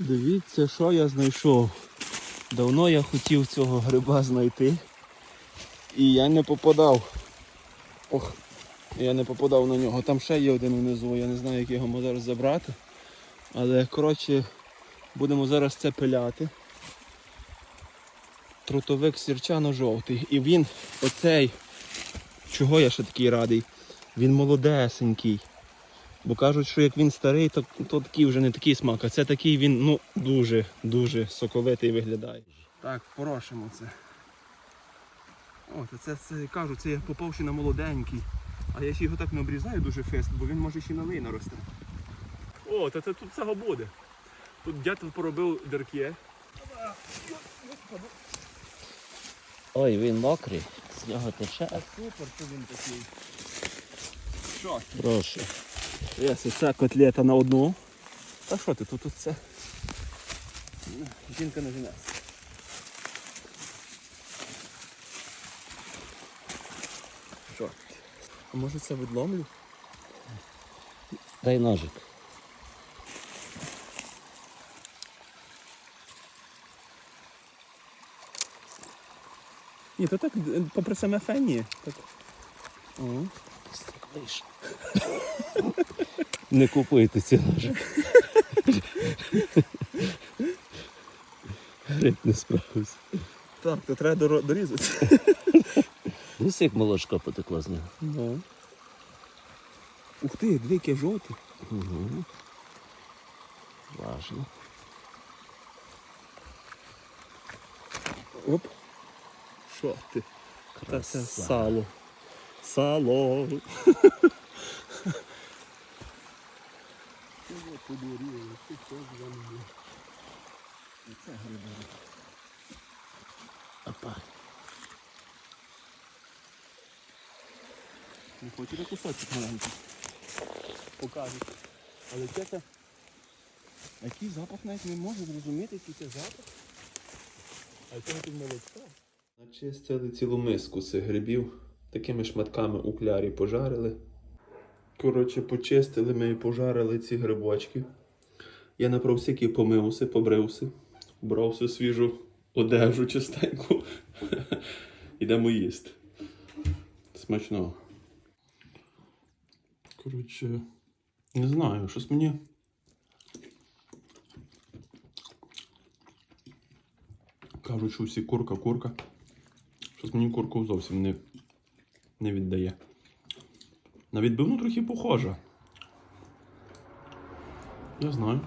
Дивіться, що я знайшов. Давно я хотів цього гриба знайти. І я не попадав. Ох, я не попадав на нього. Там ще є один внизу, я не знаю, як його зараз забрати. Але коротше, будемо зараз це пиляти. Трутовик сірчано-жовтий. І він, оцей, чого я ще такий радий, він молодесенький. Бо кажуть, що як він старий, то, то такий вже не такий смак, а це такий він ну, дуже-дуже соковитий виглядає. Так, порошимо це. О, це, це кажу, це я попав ще на молоденький. А я ще його так не обрізаю дуже фест, бо він може ще на неї нарости. О, то це тут цього буде. Тут дятел поробив дирки. Ой, він мокрий, з нього тече. Супер, що він такий. Що? Прошу. Єс, це котлета на одну. Та що ти тут, тут це? Жінка не жене. Що? А може це відломлю? Дай ножик. Ні, то так попри саме фені. Так. О. Вийшов. Не купуйте ці ножик. Гриб не справився. Так, то треба дорізати. Ось як молочко потекло з нього. Ну. Ух ти, дві яке жовті. Угу. Важно. Оп. Що ти? Та це Краса. Сало. Сало. Опа. Не хочете кусочок маленький? Покажуть. Але це це. Який запах навіть не можу зрозуміти, який це запах. А це тут молочко. Начистили цілу миску цих грибів. Такими шматками у клярі пожарили. Коротше, почистили ми і пожарили ці грибочки. Я на всякий помився, побрився, брав свіжу одежу чистеньку. Ідемо їсти. Смачного. Коротше, не знаю, щось мені. Кажуть, що всі курка, курка. Щось мені курку зовсім не, не віддає. На відбивну трохи похожа. Я знаю.